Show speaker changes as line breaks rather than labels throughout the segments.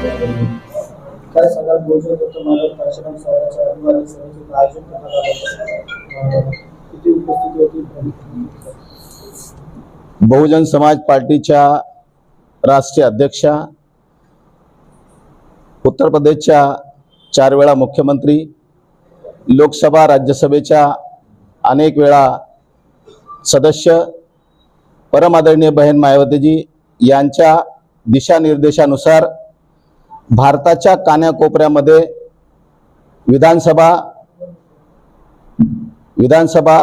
काय सांगाल बहुजन अभिवादन सभेचं आयोजन करण्यात आलं किती उपस्थिती होती.
बहुजन समाज पार्टीच्या राष्ट्रीय अध्यक्षा उत्तर प्रदेशच्या चार वेळा मुख्यमंत्री लोकसभा राज्यसभेच्या अनेक वेळा सदस्य परमादरणीय बहन मायावतीजी यांच्या दिशानिर्देशानुसार भारताच्या कान्याकोपऱ्यामध्ये विधानसभा विधानसभा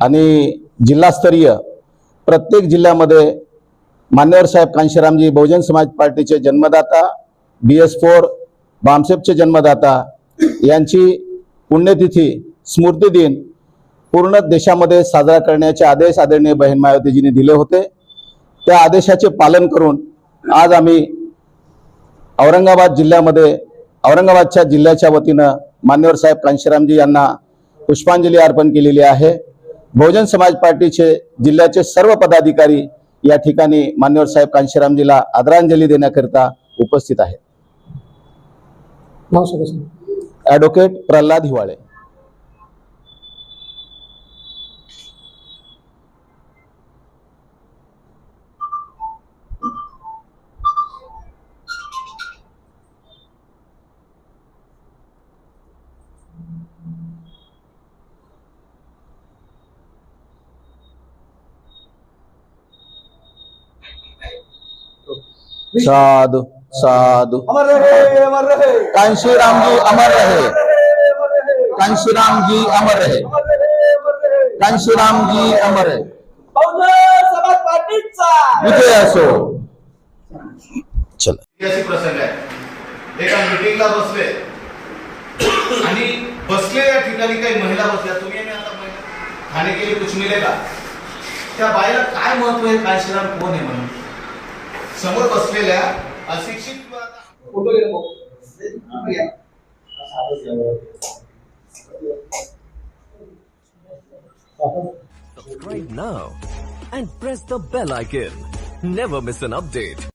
आणि जिल्हास्तरीय प्रत्येक जिल्ह्यामध्ये मान्यवर साहेब कांशीरामजी बहुजन समाज पार्टीचे जन्मदाता बी एस फोर बामसेपचे जन्मदाता यांची पुण्यतिथी स्मृती दिन पूर्ण देशामध्ये साजरा करण्याचे आदेश आदरणीय बहीण मायावतीजींनी दिले होते. त्या आदेशाचे पालन करून आज आम्ही औरंगाबाद जिल्ह्यामध्ये औरंगाबादच्या जिल्ह्याच्या वतीनं मान्यवर साहेब कांशीरामजी यांना पुष्पांजली अर्पण केलेली आहे. बहुजन समाज पार्टीचे जिल्ह्याचे सर्व पदाधिकारी या ठिकाणी मान्यवर साहेब कांशीरामजीला आदरांजली देण्याकरिता उपस्थित आहेत. ॲडव्होकेट प्रल्हाद हिवाळे. साधु साधु।
कांशी
राम जी अमर रहे। कांशी राम जी अमर रहे। कांशी राम जी अमर रहे। विजय असो। चला।
प्रसंग आहे एका मिटिंगला बसले आणि बसलेल्या ठिकाणी काही महिला बसल्या तुम्ही आणि आता महिला के लिए कुछ मिलेगा त्या बाईला काय महत्त्व आहे काय श्रीराम कोण आहे म्हणून समोर बसलेल्या अशिक्षित.
Subscribe now and press the bell icon. Never miss an update.